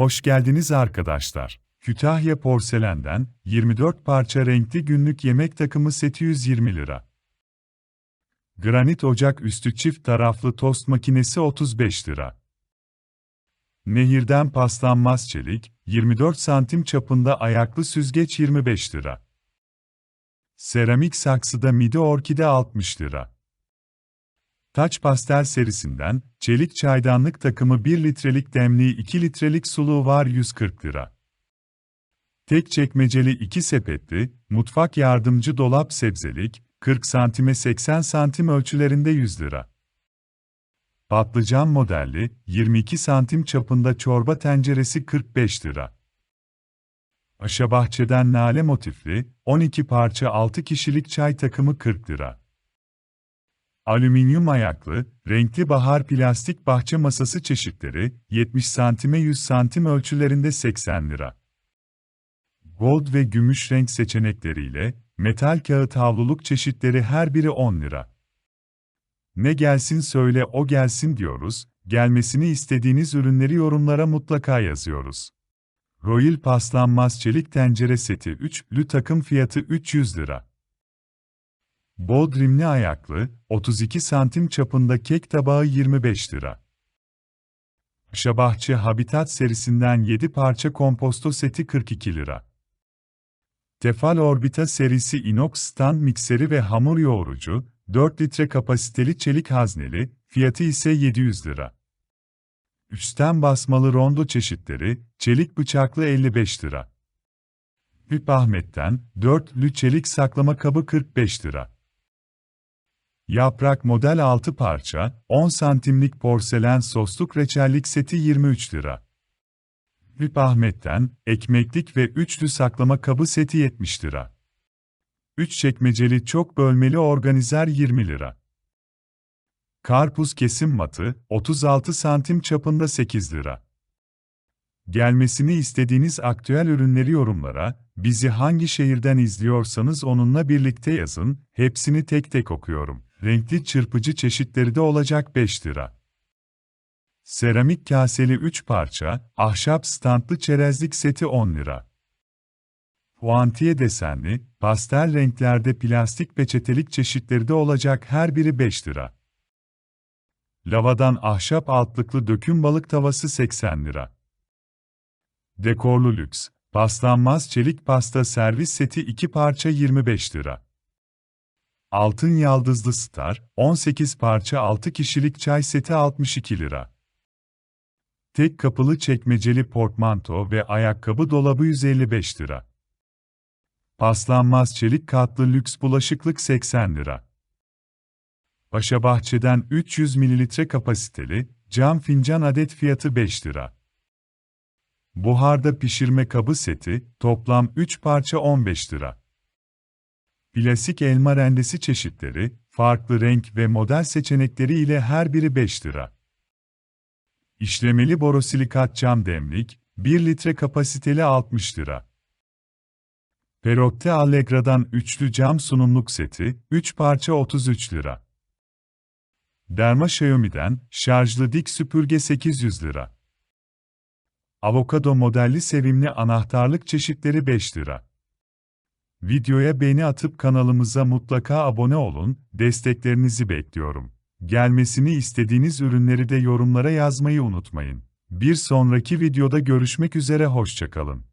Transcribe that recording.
Hoş geldiniz arkadaşlar. Kütahya Porselen'den 24 parça renkli günlük yemek takımı seti 120 lira. Granit ocak üstü çift taraflı tost makinesi 35 lira. Nehirden paslanmaz çelik, 24 santim çapında ayaklı süzgeç 25 lira. Seramik saksıda midi orkide 60 lira. Taç Pastel serisinden, çelik çaydanlık takımı 1 litrelik demliği 2 litrelik suluğu var 140 lira. Tek çekmeceli 2 sepetli, mutfak yardımcı dolap sebzelik, 40 santime 80 santim ölçülerinde 100 lira. Patlıcan modelli, 22 santim çapında çorba tenceresi 45 lira. Aşabahçe'den nale motifli, 12 parça 6 kişilik çay takımı 40 lira. Alüminyum ayaklı, renkli bahar plastik bahçe masası çeşitleri, 70 santime 100 santim ölçülerinde 80 lira. Gold ve gümüş renk seçenekleriyle, metal kağıt havluluk çeşitleri her biri 10 lira. Ne gelsin söyle o gelsin diyoruz, gelmesini istediğiniz ürünleri yorumlara mutlaka yazıyoruz. Royal paslanmaz çelik tencere seti 3'lü takım fiyatı 300 lira. Bodrimli ayaklı, 32 santim çapında kek tabağı 25 lira. Şabahçı Habitat serisinden 7 parça komposto seti 42 lira. Tefal Orbita serisi inox stand mikseri ve hamur yoğurucu, 4 litre kapasiteli çelik hazneli, fiyatı ise 700 lira. Üstten basmalı rondo çeşitleri, çelik bıçaklı 55 lira. Hüp Ahmet'ten, 4'lü çelik saklama kabı 45 lira. Yaprak model 6 parça, 10 santimlik porselen sosluk reçellik seti 23 lira. Hüp Ahmet'ten, ekmeklik ve üçlü saklama kabı seti 70 lira. 3 çekmeceli çok bölmeli organizer 20 lira. Karpuz kesim matı, 36 santim çapında 8 lira. Gelmesini istediğiniz aktüel ürünleri yorumlara, bizi hangi şehirden izliyorsanız onunla birlikte yazın, hepsini tek tek okuyorum. Renkli çırpıcı çeşitleri de olacak 5 lira. Seramik kaseli 3 parça, ahşap standlı çerezlik seti 10 lira. Puantiye desenli, pastel renklerde plastik peçetelik çeşitleri de olacak her biri 5 lira. Lavadan ahşap altlıklı döküm balık tavası 80 lira. Dekorlu lüks, paslanmaz çelik pasta servis seti 2 parça 25 lira. Altın yaldızlı star, 18 parça 6 kişilik çay seti 62 lira. Tek kapılı çekmeceli portmanto ve ayakkabı dolabı 155 lira. Paslanmaz çelik katlı lüks bulaşıklık 80 lira. Paşabahçe'den 300 ml kapasiteli cam fincan adet fiyatı 5 lira. Buharda pişirme kabı seti toplam 3 parça 15 lira. Plastik elma rendesi çeşitleri, farklı renk ve model seçenekleri ile her biri 5 lira. İşlemeli borosilikat cam demlik, 1 litre kapasiteli 60 lira. Perokte Allegra'dan üçlü cam sunumluk seti, 3 parça 33 lira. Derma Xiaomi'den şarjlı dik süpürge 800 lira. Avokado modelli sevimli anahtarlık çeşitleri 5 lira. Videoya beğeni atıp kanalımıza mutlaka abone olun, desteklerinizi bekliyorum. Gelmesini istediğiniz ürünleri de yorumlara yazmayı unutmayın. Bir sonraki videoda görüşmek üzere hoşçakalın.